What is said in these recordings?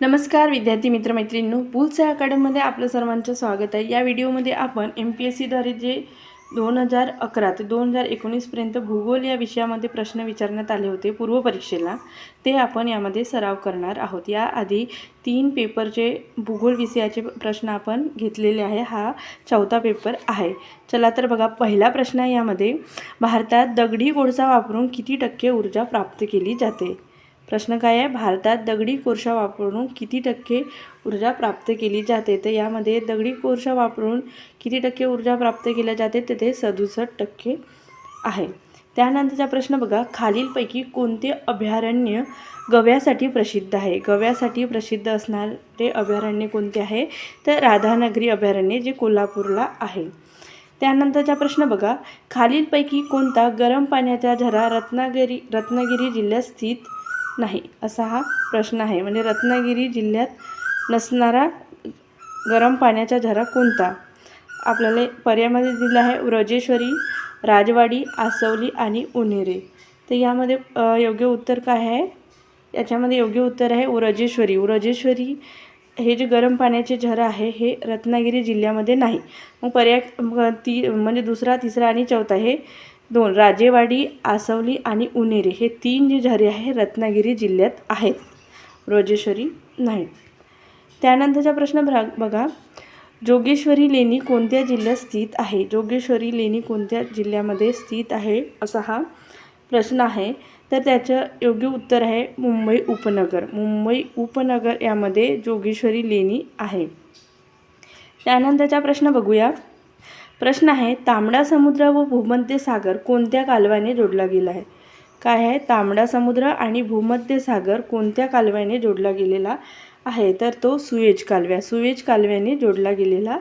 नमस्कार विद्यार्थी मित्रमैत्रिणींनो. पुलच्या अकॅडमीमध्ये आपलं सर्वांचं स्वागत आहे. या व्हिडिओमध्ये आपण एम पी एस सीद्वारे जे दोन हजार अकरा ते दोन हजार एकोणीसपर्यंत भूगोल या विषयामध्ये प्रश्न विचारण्यात आले होते पूर्वपरीक्षेला ते आपण यामध्ये सराव करणार आहोत. याआधी तीन पेपरचे भूगोल विषयाचे प्रश्न आपण घेतलेले आहे. हा चौथा पेपर आहे. चला तर बघा पहिला प्रश्न आहे यामध्ये भारतात दगडी कोळसा वापरून किती टक्के ऊर्जा प्राप्त केली जाते? प्रश्न काय आहे? भारतात दगडी कोळशा वापरून किती टक्के ऊर्जा प्राप्त केली जाते? तर यामध्ये दगडी कोळशा वापरून किती टक्के ऊर्जा प्राप्त केल्या जाते? तर ते सदुसष्ट टक्के आहे. त्यानंतरचा प्रश्न बघा. खालीलपैकी कोणते अभयारण्य गव्यासाठी प्रसिद्ध आहे? गव्यासाठी प्रसिद्ध असणारे अभयारण्य कोणते आहे? तर राधानगरी अभयारण्य जे कोल्हापूरला आहे. त्यानंतरचा प्रश्न बघा. खालीलपैकी कोणता गरम पाण्याचा झरा रत्नागिरी रत्नागिरी जिल्ह्यात स्थित नाही असा हा प्रश्न आहे. म्हणजे रत्नागिरी जिल्ह्यात नसणारा गरम पाण्याचा झरा कोणता? आपल्याला पर्यायमध्ये दिला आहे व्रजेश्वरी राजवाडी आसवली आणि उन्हेरे तर यामध्ये योग्य उत्तर काय आहे? याच्यामध्ये योग्य उत्तर आहे व्रजेश्वरी व्रजेश्वरी हे जे गरम पाण्याचे झरा आहे हे रत्नागिरी जिल्ह्यामध्ये नाही. मग पर्याय ती म्हणजे दुसरा तिसरा आणि चौथा हे दोन राजेवाडी आसवली आणि उनेरे हे तीन जे झरे आहे रत्नागिरी जिल्ह्यात आहेत. रोजेश्वरी नाही त्यानंतरचा प्रश्न बघा बघा. जोगेश्वरी लेणी कोणत्या जिल्ह्यात स्थित आहे? जोगेश्वरी लेणी कोणत्या जिल्ह्यामध्ये स्थित आहे? असा हा प्रश्न आहे. तर त्याचं योग्य उत्तर आहे मुंबई उपनगर. मुंबई उपनगर यामध्ये जोगेश्वरी लेणी आहे. त्यानंतरचा प्रश्न बघूया. प्रश्न आहे तांबडा समुद्र व भूमध्य सागर कोणत्या कालव्याने जोडला गेला आहे? काय आहे? तांबडा समुद्र आणि भूमध्य सागर कोणत्या कालव्याने जोडला गेलेला आहे? तर तो सुएज कालव्या सुएज कालव्याने जोडला गेलेला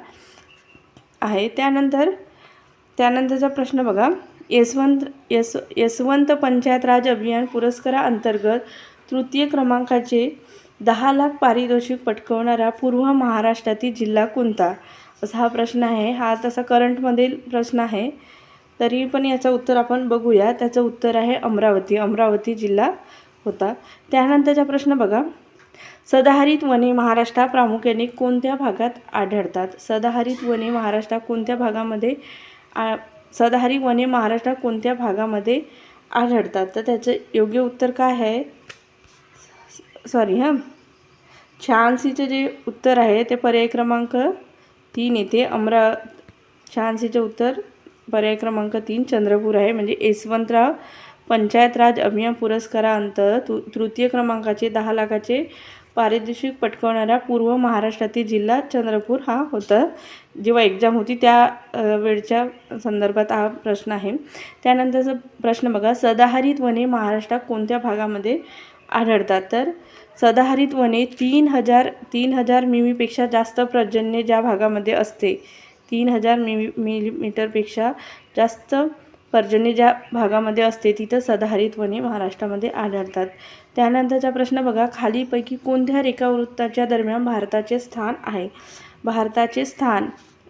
आहे. त्यानंतर त्यानंतरचा प्रश्न बघा. यशवंत यश यशवंत पंचायत राज अभियान पुरस्काराअंतर्गत तृतीय क्रमांकाचे दहा लाख पारितोषिक पटकवणारा पूर्व महाराष्ट्रातील जिल्हा कोणता? असा हा प्रश्न आहे. हा तसा करंटमधील प्रश्न आहे. तरी पण याचं उत्तर आपण बघूया. त्याचं उत्तर आहे अमरावती. अमरावती जिल्हा होता. त्यानंतरचा प्रश्न बघा. सदाहरित वने महाराष्ट्रात प्रामुख्याने कोणत्या भागात आढळतात? सदाहरित वने महाराष्ट्रात कोणत्या भागामध्ये आ सदाहरित वने महाराष्ट्रात कोणत्या भागामध्ये आढळतात? तर त्याचं योग्य उत्तर काय आहे? सॉरी हां. छानसीचं जे उत्तर आहे ते पर्याय क्रमांक तीन येथे अमरा शहाऐंशीचे उत्तर पर्याय क्रमांक तीन चंद्रपूर आहे. म्हणजे यशवंतराव पंचायत राज अभियान पुरस्कारांतर तृ तृतीय क्रमांकाचे दहा लाखाचे पारितोषिक पटकवणारा पूर्व महाराष्ट्रातील जिल्हा चंद्रपूर हा होता. जेव्हा एक्झाम होती त्या वेळच्या संदर्भात हा प्रश्न आहे. त्यानंतरचा प्रश्न बघा. सदाहरित वने महाराष्ट्रात कोणत्या भागामध्ये आढळतात? तर सदाहरित वने तीन हजार तीन हजार मिमीपेक्षा जास्त पर्जन्य ज्या भागामध्ये असते. तीन हजार मिमी मिलीमीटरपेक्षा जास्त पर्जन्य ज्या भागामध्ये असते तिथं सदाहरित वने महाराष्ट्रामध्ये आढळतात. त्यानंतरचा प्रश्न बघा. खालीपैकी कोणत्या रेखावृत्ताच्या दरम्यान भारताचे स्थान आहे? भारताचे स्थान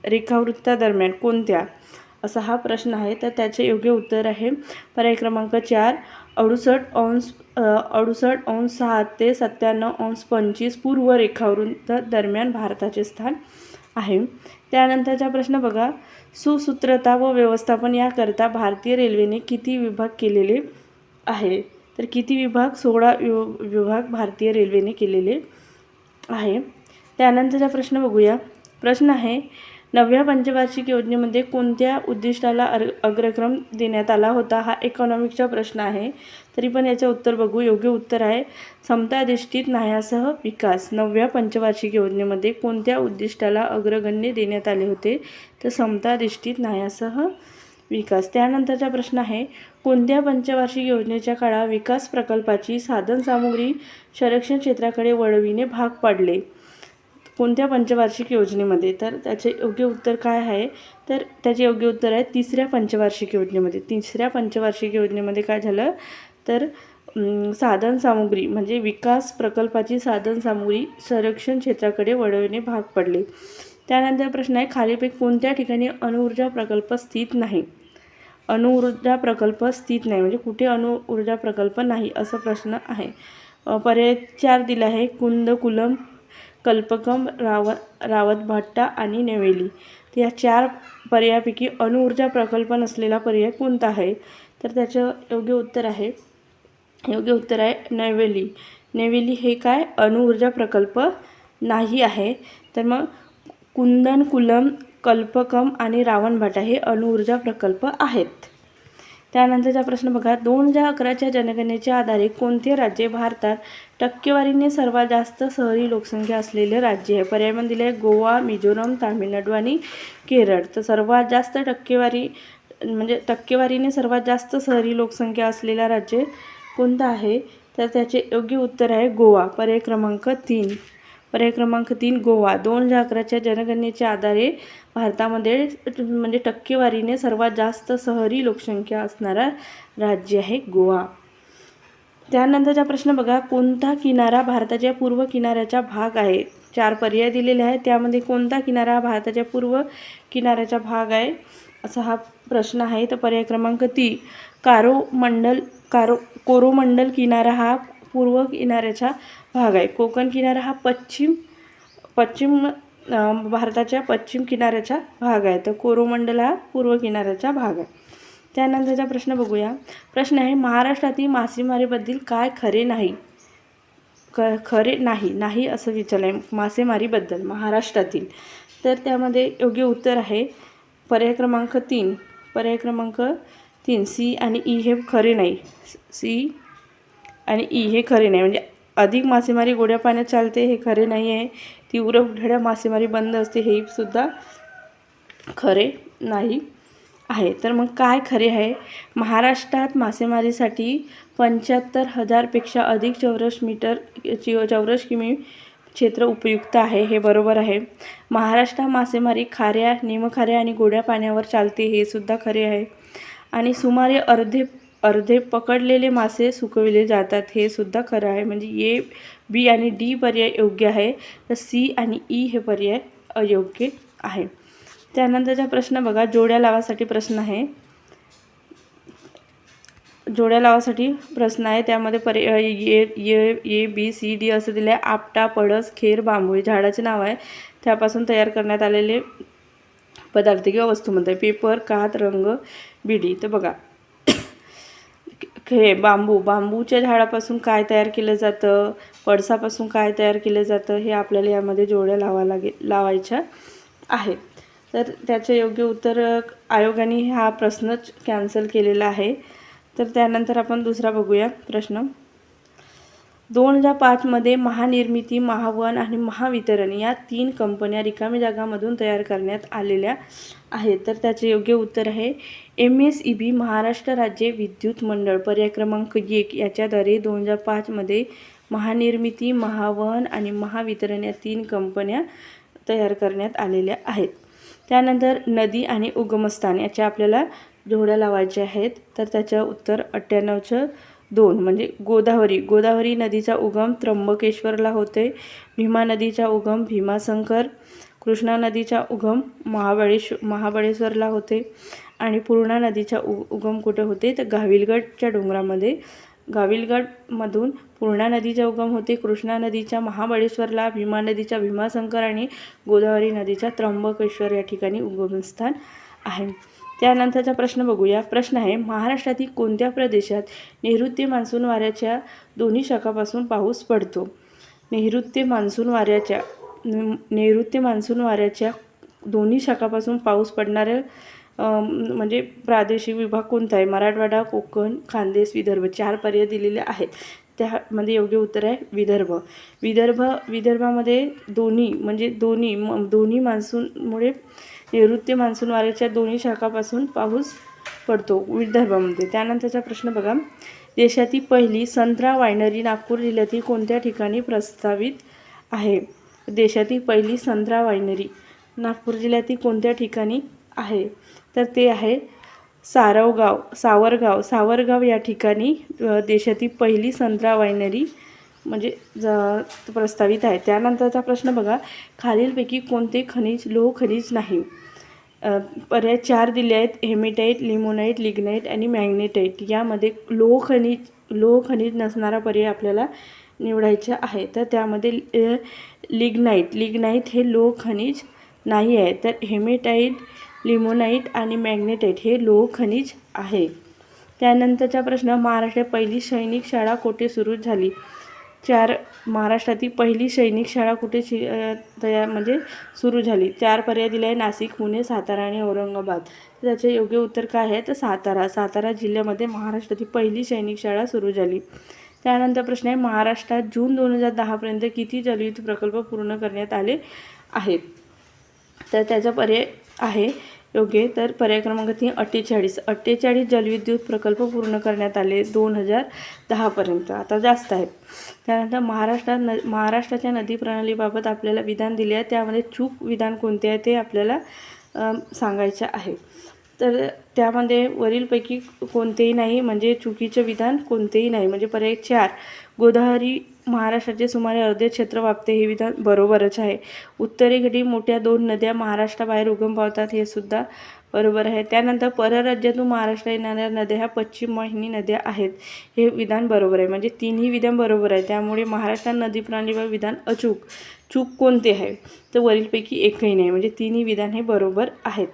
रेखावृत्तादरम्यान कोणत्या? असा हा प्रश्न आहे. तर त्याचे योग्य उत्तर आहे. पर्याय क्रमांक चार अडुसष्ट अंश अडुसष्ट अंश सहा ते सत्त्याण्णव अंश पंचवीस पूर्व रेखावृत्त दरम्यान भारताचे स्थान आहे. त्यानंतरचा प्रश्न बघा. सुसूत्रता व व्यवस्थापन याकरता भारतीय रेल्वेने किती विभाग केलेले आहे? तर किती विभाग? सोळा विभाग भारतीय रेल्वेने केलेले आहे. त्यानंतरचा प्रश्न बघूया. प्रश्न आहे नवव्या पंचवार्षिक योजनेमध्ये कोणत्या उद्दिष्टाला अर अग्रक्रम देण्यात आला होता हा इकॉनॉमिक्सचा प्रश्न आहे. तरी पण याचं उत्तर बघू. योग्य उत्तर आहे समताधिष्ठित न्यायासह विकास. नवव्या पंचवार्षिक योजनेमध्ये कोणत्या उद्दिष्टाला अग्रगण्य देण्यात आले होते? तर समताधिष्ठित न्यायासह विकास. त्यानंतरचा प्रश्न आहे कोणत्या पंचवार्षिक योजनेच्या काळात विकास प्रकल्पाची साधनसामुग्री संरक्षण क्षेत्राकडे वळविणे भाग पाडले? कोणत्या पंचवार्षिक योजनेमध्ये? तर त्याचे योग्य उत्तर काय आहे? तर त्याचे योग्य उत्तर आहे तिसऱ्या पंचवार्षिक योजनेमध्ये. तिसऱ्या पंचवार्षिक योजनेमध्ये काय झालं? तर साधन साधनसामुग्री म्हणजे विकास प्रकल्पाची साधनसामुग्री संरक्षण क्षेत्राकडे वळविणे भाग पडले. त्यानंतर प्रश्न आहे खालीपैकी कोणत्या ठिकाणी अणुऊर्जा प्रकल्प स्थित नाही? अणुऊर्जा प्रकल्प स्थित नाही म्हणजे कुठे अणुऊर्जा प्रकल्प नाही असा प्रश्न आहे. पर्याय चार दिला आहे कुंदकुलम कल्पकम राव रावतभाट्टा आणि नेवेली. या चार पर्यायापैकी अणुऊर्जा प्रकल्प नसलेला पर्याय कोणता आहे? तर त्याचं योग्य उत्तर आहे योग्य उत्तर आहे नेवेली. नेवेली हे काय? अणुऊर्जा प्रकल्प नाही आहे. तर मग कुंदन कुलम कल्पकम आणि रावणभाटा हे अणुऊर्जा प्रकल्प आहेत. त्यानंतरचा प्रश्न बघा. दोन हजार अकराच्या जनगणनेच्या आधारे कोणते राज्य भारतात टक्केवारीने सर्वात जास्त शहरी लोकसंख्या असलेले राज्य आहे. पर्यायमध्ये दिले आहे गोवा मिझोरम तामिळनाडू आणि केरळ. तर सर्वात जास्त टक्केवारी म्हणजे टक्केवारीने सर्वात जास्त शहरी लोकसंख्या असलेला राज्य कोणतं आहे? तर त्याचे योग्य उत्तर आहे गोवा. पर्याय क्रमांक तीन. पर्याय क्रमांक तीन गोवा. दोन हजार अकराच्या जनगणनेच्या आधारे भारतामध्ये म्हणजे टक्केवारीने सर्वात जास्त शहरी लोकसंख्या असणारा राज्य आहे गोवा. त्यानंतरचा प्रश्न बघा कोणता किनारा भारताच्या पूर्व किनाऱ्याचा भाग आहे? चार पर्याय दिलेले आहेत. त्यामध्ये कोणता किनारा हा भारताच्या पूर्व किनाऱ्याचा भाग आहे? असा हा प्रश्न आहे. तर पर्याय क्रमांक ती कारोमंडल कारो कोरोमंडल किनारा हा पूर्व किनाऱ्याचा भाग आहे. कोकण किनारा हा पश्चिम पश्चिम भारताच्या पश्चिम किनाऱ्याचा भाग आहे. तर कोरोमंडल हा पूर्व किनाऱ्याचा भाग आहे. त्यानंतरचा प्रश्न बघूया. प्रश्न आहे महाराष्ट्रातील मासेमारीबद्दल काय खरे नाही? क खरे नाही नाही असं विचारलं आहे मासेमारीबद्दल महाराष्ट्रातील. तर त्यामध्ये योग्य उत्तर आहे पर्याय क्रमांक तीन. पर्याय क्रमांक तीन सी आणि ई हे खरे नाही. सी आणि ई हे खरे नाही. म्हणजे अधिक मासेमारी गोड्या पाण्यात चालते हे खरे नाही आहे तीव्र उघड्या मासेमारी बंद असते हे सुद्धा खरे नाही. आहे. तर मग काय खरे आहे? महाराष्ट्रात मासेमारीसाठी पंच्याहत्तर हजारपेक्षा अधिक चौरस मीटर चि- चौरस किमी क्षेत्र उपयुक्त आहे हे बरोबर आहे. महाराष्ट्रात मासेमारी खाऱ्या निमखाऱ्या आणि गोड्या पाण्यावर चालते हे सुद्धा खरे आहे. आणि सुमारे अर्धे अर्धे पकडलेले मासे सुकविले जातात हे सुद्धा खरं आहे. म्हणजे ए बी आणि डी पर्याय योग्य आहे तर सी आणि ई हे पर्याय अयोग्य आहे. त्यानंतरचा प्रश्न बघा जोड्या लावासाठी प्रश्न आहे. जोड्या लावासाठी प्रश्न आहे. त्यामध्ये पर्याय ए ये ए बी सी डी असं दिलं आहे आपटा पडस खेर बांबू हे झाडाचे नाव आहे. त्यापासून तयार करण्यात आलेले पदार्थ किंवा वस्तू म्हणतात पेपर कात रंग बिडी. तर बघा. हे बांबू. बांबूच्या झाडापासून काय तयार केलं जातं? पडसापासून काय तयार केलं जातं? हे आपल्याला यामध्ये जोड्या लावा लागे लावायच्या आहेत. तर त्याचे योग्य उत्तर आयोगाने हा प्रश्नच कॅन्सल केलेला आहे. तर त्यानंतर आपण दुसरा बघूया प्रश्न. दोन हजार पाचमध्ये महानिर्मिती महावन आणि महावितरण या तीन कंपन्या रिकामी जागामधून तयार करण्यात आलेल्या आहेत. तर त्याचे योग्य उत्तर आहे M S E B Maharashtra राज्य विद्युत मंडळ. पर्याय क्रमांक एक याच्याद्वारे दोन हजार पाचमध्ये महानिर्मिती महावन आणि महावितरण या तीन कंपन्या तयार करण्यात आलेल्या आहेत. त्यानंतर नदी आणि उगमस्थान याच्या आपल्याला जोड्या लावायच्या आहेत. तर त्याच्या उत्तर अठ्ठ्याण्णवचं दोन म्हणजे गोदावरी. गोदावरी नदीचा उगम त्र्यंबकेश्वरला होते भीमा नदीचा उगम भीमाशंकर. कृष्णा नदीचा उगम महाबळेश्वर महाबळेश्वरला होते आणि पूर्णा नदीचा उ उगम कुठे होते तर गाविलगडच्या डोंगरामध्ये. गाविलगडमधून पूर्णा नदीचा उगम होते. कृष्णा नदीच्या महाबळेश्वरला भीमा नदीच्या भीमाशंकर आणि गोदावरी नदीच्या त्र्यंबकेश्वर या ठिकाणी उगमस्थान आहे. त्यानंतरचा प्रश्न बघूया. प्रश्न आहे महाराष्ट्रातील कोणत्या प्रदेशात नैऋत्य मान्सून वाऱ्याच्या दोन्ही शाखापासून पाऊस पडतो? नैऋत्य मान्सून वाऱ्याच्या नैऋत्य मान्सून वाऱ्याच्या दोन्ही शाखापासून पाऊस पडणाऱ्या म्हणजे प्रादेशिक विभाग कोणता आहे मराठवाडा कोकण खानदेश विदर्भ चार पर्याय दिलेले आहेत. त्यामध्ये योग्य उत्तर आहे विदर्भ. विदर्भ विदर्भामध्ये दोन्ही म्हणजे दोन्ही म दोन्ही मान्सूनमुळे नैऋत्य मान्सून वाऱ्याच्या दोन्ही शाखापासून पाऊस पडतो विदर्भामध्ये. त्यानंतरचा प्रश्न बघा. देशातील पहिली संत्रा वायनरी नागपूर जिल्ह्यातील कोणत्या ठिकाणी प्रस्तावित आहे? देशातील पहिली संत्रा वायनरी नागपूर जिल्ह्यातील कोणत्या ठिकाणी आहे. तर ते आहे सारवगाव सावरगाव. सावरगाव या ठिकाणी देशातील पहिली संत्रा वायनरी म्हणजे ज प्रस्तावित आहे. त्यानंतरचा प्रश्न बघा. खालीलपैकी कोणते खनिज लोह खनिज नाही? पर्याय चार दिले आहेत. हेमेटाईट लिमोनाईट लिग्नाईट आणि मॅग्नेटाईट यामध्ये लोह खनिज लोह खनिज नसणारा पर्याय आपल्याला निवडायचा आहे. तर त्यामध्ये लिग्नाईट लिग्नाईट हे लोह खनिज नाही आहे. तर हेमेटाईट लिमोनाईट आणि मॅग्नेटाईट हे लोह खनिज आहे. त्यानंतरचा प्रश्न महाराष्ट्रात पहिली सैनिक शाळा कुठे सुरू झाली? चार महाराष्ट्रातील पहिली सैनिक शाळा कुठे शि तयार म्हणजे सुरू झाली? चार पर्याय दिले आहे नाशिक पुणे सातारा आणि औरंगाबाद. त्याचे योग्य उत्तर काय आहे? तर सातारा. सातारा जिल्ह्यामध्ये महाराष्ट्रातील पहिली सैनिक शाळा सुरू झाली. त्यानंतर प्रश्न आहे महाराष्ट्रात जून दोन हजार दहापर्यंत किती जलयुद्ध प्रकल्प पूर्ण करण्यात आले आहेत? तर त्याचा पर्याय आहे योग्य. तर पर्याय क्रमांक तीन अठ्ठेचाळीस. अठ्ठेचाळीस जलविद्युत प्रकल्प पूर्ण करण्यात आले दोन हजार दहापर्यंत आता जास्त आहेत. त्यानंतर महाराष्ट्रात न महाराष्ट्राच्या नदी प्रणालीबाबत आपल्याला विधान दिले आहे. त्यामध्ये चूक विधान कोणते आहे ते आपल्याला सांगायचं सांगायचे आहे. तर त्यामध्ये वरीलपैकी कोणतेही नाही म्हणजे चुकीचे विधान कोणतेही नाही. म्हणजे पर्याय चार गोदावरी महाराष्ट्राचे सुमारे अर्धे क्षेत्र व्यापते हे विधान बरोबरच आहे. उत्तरेकडील मोठ्या दोन नद्या महाराष्ट्राबाहेर उगम पावतात हे सुद्धा बरोबर आहे. त्यानंतर परराज्यातून महाराष्ट्रात येणाऱ्या नद्या ह्या पश्चिम वाहिनी नद्या आहेत. हे विधान बरोबर आहे. म्हणजे तिन्ही विधान बरोबर आहे. त्यामुळे महाराष्ट्रात नदी प्रणालीवर विधान अचूक. चूक कोणते आहे? तर वरीलपैकी एकही नाही. म्हणजे तिन्ही विधान हे बरोबर आहेत.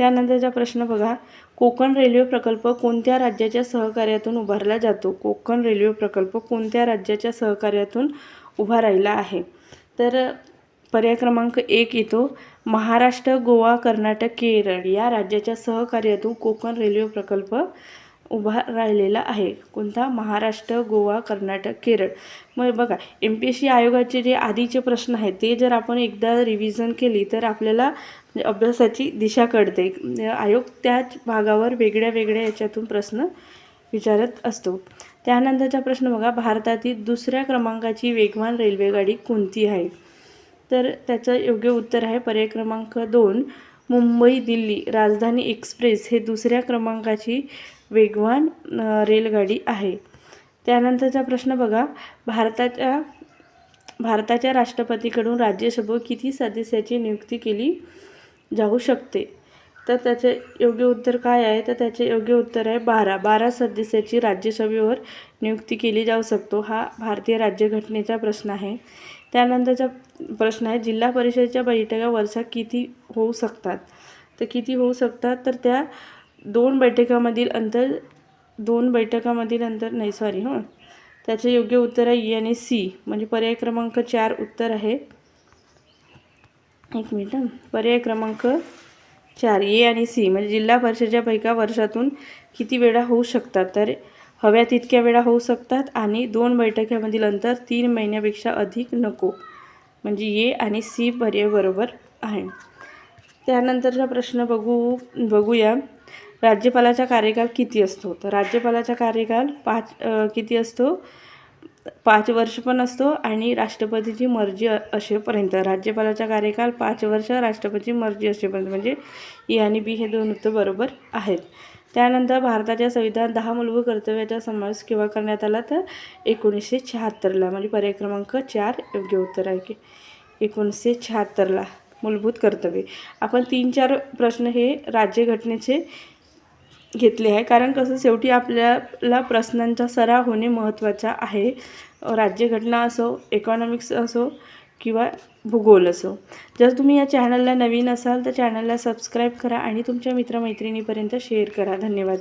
त्यानंतरचा प्रश्न बघा कोकण रेल्वे प्रकल्प कोणत्या राज्याच्या सहकार्यातून उभारला जातो? कोकण रेल्वे प्रकल्प कोणत्या राज्याच्या सहकार्यातून उभा राहिला आहे? तर पर्याय क्रमांक एक येतो. महाराष्ट्र गोवा कर्नाटक केरळ या राज्याच्या सहकार्यातून कोकण रेल्वे प्रकल्प उभा राहिलेला आहे. कोणता? महाराष्ट्र गोवा कर्नाटक केरळ. मग बघा एम पी एस सी आयोगाचे जे आधीचे प्रश्न आहेत ते जर आपण एकदा रिव्हिजन केली तर आपल्याला म्हणजे अभ्यासाची दिशा कळते. आयोग त्याच भागावर वेगळ्या वेगळ्या याच्यातून प्रश्न विचारत असतो. त्यानंतरचा प्रश्न बघा भारतातील दुसऱ्या क्रमांकाची वेगवान रेल्वेगाडी कोणती आहे? तर त्याचं योग्य उत्तर आहे पर्याय क्रमांक दोन मुंबई दिल्ली राजधानी एक्सप्रेस. हे दुसऱ्या क्रमांकाची वेगवान रेलगाडी आहे. त्यानंतरचा प्रश्न बघा. भारताच्या भारताच्या राष्ट्रपतीकडून राज्यसभा किती सदस्याची नियुक्ती केली जाऊ शकते? तर त्याचे योग्य उत्तर काय आहे? तर त्याचे योग्य उत्तर आहे बारा. बारा सदस्याची राज्यसभेवर नियुक्ती केली जाऊ शकतो. हा भारतीय राज्यघटनेचा प्रश्न आहे. त्यानंतरचा प्रश्न आहे जिल्हा परिषदेच्या बैठका वर्षात किती होऊ शकतात? तर किती होऊ शकतात? तर त्या दोन बैठकामधील अंतर दोन बैठकामधील अंतर नाही सॉरी हं. त्याचे योग्य उत्तर आहे ई आणि सी म्हणजे पर्याय क्रमांक चार उत्तर आहे. एक मिनिट पर्याय क्रमांक चार ए आणि सी म्हणजे जिल्हा परिषदेच्या पैका वर्षातून किती वेळा होऊ शकतात? तर हव्या तितक्या वेळा होऊ शकतात आणि दोन बैठकामधील अंतर तीन महिन्यापेक्षा अधिक नको. म्हणजे ए आणि सी पर्याय बरोबर आहे. त्यानंतरचा प्रश्न बघू बघूया. राज्यपालाचा कार्यकाल किती असतो? तर राज्यपालाचा कार्यकाल पाच किती असतो? पाच वर्ष पण असतो आणि राष्ट्रपतीची मर्जी असेपर्यंत. राज्यपालाचा कार्यकाल पाच वर्ष राष्ट्रपतीची मर्जी असेपर्यंत. म्हणजे ए आणि बी हे दोन उत्तर बरोबर आहेत. त्यानंतर भारताच्या संविधान दहा मूलभूत कर्तव्याचा समावेश केव्हा करण्यात आला? तर एकोणीसशे शहात्तरला. म्हणजे पर्याय क्रमांक चार योग्य उत्तर आहे की? एकोणीसशे शहात्तरला. मूलभूत कर्तव्ये. आपण तीन चार प्रश्न हे राज्यघटनेचे घेतले आहे. कारण कसं शेवटी आपल्याला प्रश्नांचा सराव होणे महत्त्वाचा आहे. राज्यघटना असो इकॉनॉमिक्स असो किंवा भूगोल असो. जर तुम्ही या चॅनलला नवीन असाल तर चॅनलला सबस्क्राईब करा आणि तुमच्या मित्रमैत्रिणीपर्यंत शेअर करा. धन्यवाद.